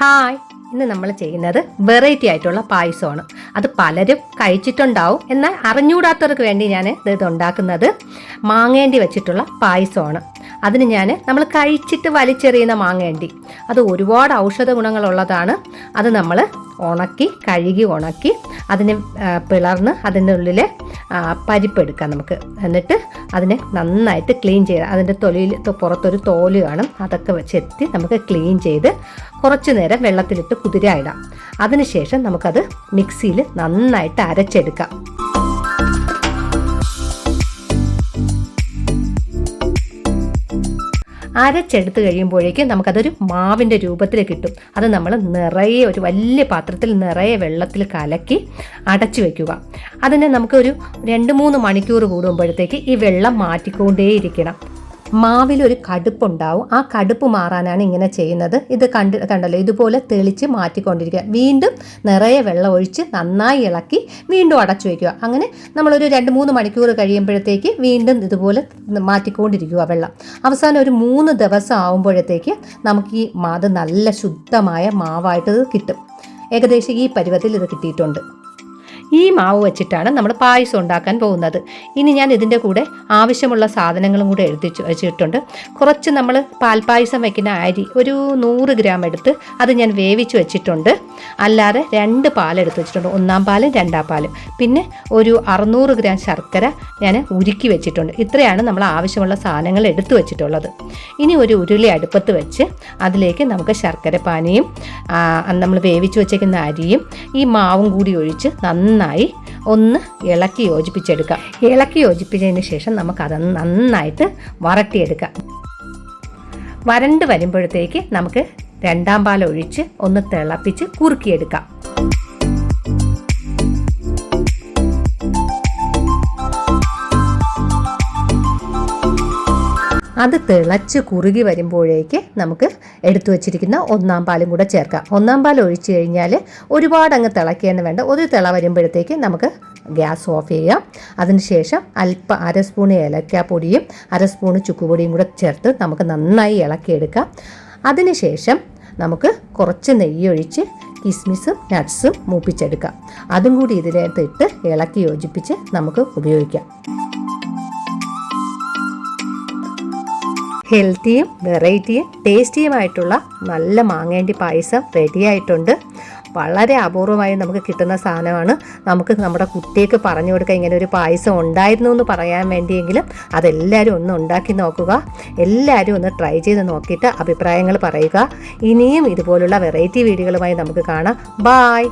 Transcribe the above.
Hi. ഇന്ന് നമ്മൾ ചെയ്യുന്നത് വെറൈറ്റി ആയിട്ടുള്ള പായസമാണ്. അത് പലരും കഴിച്ചിട്ടുണ്ടാവും. എന്നാൽ അറിഞ്ഞുകൂടാത്തവർക്ക് വേണ്ടി ഞാൻ ഇത് ഉണ്ടാക്കുന്നത് മാങ്ങേണ്ടി വെച്ചിട്ടുള്ള പായസമാണ്. അതിന് ഞാൻ നമ്മൾ കഴിച്ചിട്ട് വലിച്ചെറിയുന്ന മാങ്ങേണ്ടി. അത് ഒരുപാട് ഔഷധ ഗുണങ്ങളുള്ളതാണ്. അത് നമ്മൾ ഉണക്കി കഴുകി ഉണക്കി അതിനെ പിളർന്ന് അതിന്റെ ഉള്ളിൽ പരിപ്പെടുക്കാം നമുക്ക്. എന്നിട്ട് അതിനെ നന്നായിട്ട് ക്ലീൻ ചെയ്ത് അതിന്റെ തൊലിയിൽ പുറത്തൊരു തോൽ കാണും. അതൊക്കെ വെച്ചെത്തി നമുക്ക് ക്ലീൻ ചെയ്ത് കുറച്ച് നേരം വെള്ളത്തിലിട്ട് കുതിര ഇടാം അതിനുശേഷം നമുക്കത് മിക്സിയിൽ നന്നായിട്ട് അരച്ചെടുക്കാം. അരച്ചെടുത്ത് കഴിയുമ്പോഴേക്കും നമുക്കതൊരു മാവിന്റെ രൂപത്തിൽ കിട്ടും. അത് നമ്മൾ നിറയെ ഒരു വലിയ പാത്രത്തിൽ നിറയെ വെള്ളത്തിൽ കലക്കി അടച്ചു വയ്ക്കുക അതിനെ നമുക്കൊരു രണ്ട് മൂന്ന് മണിക്കൂർ കൂടുമ്പോഴത്തേക്ക് ഈ വെള്ളം മാറ്റിക്കൊണ്ടേയിരിക്കണം. മാവിലൊരു കടുപ്പുണ്ടാവും. ആ കടുപ്പ് മാറാനാണ് ഇങ്ങനെ ചെയ്യുന്നത്. ഇത് കണ്ട് കണ്ടല്ലോ ഇതുപോലെ തെളിച്ച് മാറ്റിക്കൊണ്ടിരിക്കുക. വീണ്ടും നിറയെ വെള്ളം ഒഴിച്ച് നന്നായി ഇളക്കി വീണ്ടും അടച്ചു വയ്ക്കുക. അങ്ങനെ നമ്മളൊരു രണ്ട് മൂന്ന് മണിക്കൂർ കഴിയുമ്പോഴത്തേക്ക് വീണ്ടും ഇതുപോലെ മാറ്റിക്കൊണ്ടിരിക്കുക വെള്ളം. അവസാനം ഒരു മൂന്ന് ദിവസം ആകുമ്പോഴത്തേക്ക് നമുക്ക് ഈ മാത് നല്ല ശുദ്ധമായ മാവായിട്ട് കിട്ടും. ഏകദേശം ഈ പരുവത്തിൽ ഇത് കിട്ടിയിട്ടുണ്ട്. ഈ മാവ് വെച്ചിട്ടാണ് നമ്മൾ പായസം ഉണ്ടാക്കാൻ പോകുന്നത്. ഇനി ഞാൻ ഇതിന്റെ കൂടെ ആവശ്യമുള്ള സാധനങ്ങളും കൂടെ എഴുതി വെച്ചിട്ടുണ്ട്. കുറച്ച് നമ്മൾ പാൽപ്പായസം വയ്ക്കുന്ന അരി ഒരു നൂറ് ഗ്രാം എടുത്ത് അത് ഞാൻ വേവിച്ച് വെച്ചിട്ടുണ്ട്. അല്ലാതെ രണ്ട് പാലെടുത്ത് വെച്ചിട്ടുണ്ട്. ഒന്നാം പാലും രണ്ടാം പാലും. പിന്നെ ഒരു അറുന്നൂറ് ഗ്രാം ശർക്കര ഞാൻ ഉരുക്കി വെച്ചിട്ടുണ്ട്. ഇത്രയാണ് നമ്മൾ ആവശ്യമുള്ള സാധനങ്ങൾ എടുത്തു വെച്ചിട്ടുള്ളത്. ഇനി ഒരു ഉരുളി അടുപ്പത്ത് വെച്ച് അതിലേക്ക് നമുക്ക് ശർക്കര പാനിയും നമ്മൾ വേവിച്ച് വെച്ചേക്കുന്ന അരിയും ഈ മാവും കൂടി ഒഴിച്ച് നന്നായി ഒന്ന് ഇളക്കി യോജിപ്പിച്ചെടുക്കാം. ഇളക്കി യോജിപ്പിച്ചതിന് ശേഷം നമുക്കത് നന്നായിട്ട് വരട്ടിയെടുക്കാം. വരണ്ട് വരുമ്പോഴത്തേക്ക് നമുക്ക് രണ്ടാം പാൽ ഒഴിച്ച് ഒന്ന് തിളപ്പിച്ച് കുറുക്കിയെടുക്കാം. അത് തിളച്ച് കുറുകി വരുമ്പോഴേക്ക് നമുക്ക് എടുത്തു വച്ചിരിക്കുന്ന ഒന്നാം പാലും കൂടെ ചേർക്കാം. ഒന്നാം പാൽ ഒഴിച്ചു കഴിഞ്ഞാൽ ഒരുപാട് അങ്ങ് തിളക്കിയെന്ന് വേണ്ട ഒരു തിള വരുമ്പോഴത്തേക്ക് നമുക്ക് ഗ്യാസ് ഓഫ് ചെയ്യാം. അതിനുശേഷം അല്പ അര സ്പൂൺ ഏലക്കാപ്പൊടിയും അര സ്പൂൺ ചുക്കുപൊടിയും കൂടെ ചേർത്ത് നമുക്ക് നന്നായി ഇളക്കിയെടുക്കാം. അതിനുശേഷം നമുക്ക് കുറച്ച് നെയ്യൊഴിച്ച് കിസ്മിസും നട്ട്സും മൂപ്പിച്ചെടുക്കാം. അതും കൂടി ഇതിനകത്ത് ഇട്ട് ഇളക്കി യോജിപ്പിച്ച് നമുക്ക് ഉപയോഗിക്കാം. ഹെൽത്തിയും വെറൈറ്റിയും ടേസ്റ്റിയുമായിട്ടുള്ള നല്ല മാങ്ങേണ്ടി പായസം റെഡിയായിട്ടുണ്ട്. വളരെ അപൂർവമായി നമുക്ക് കിട്ടുന്ന സാധനമാണ്. നമുക്ക് നമ്മുടെ കുട്ടിക്ക് പറഞ്ഞു കൊടുക്കുക ഇങ്ങനെ ഒരു പായസം ഉണ്ടായിരുന്നു എന്ന് പറയാൻ വേണ്ടിയെങ്കിലും അതെല്ലാവരും ഒന്ന് ഉണ്ടാക്കി നോക്കുക. എല്ലാവരും ഒന്ന് ട്രൈ ചെയ്ത് നോക്കിയിട്ട് അഭിപ്രായങ്ങൾ പറയുക. ഇനിയും ഇതുപോലുള്ള വെറൈറ്റി വീഡിയോകളുമായി നമുക്ക് കാണാം. ബായ്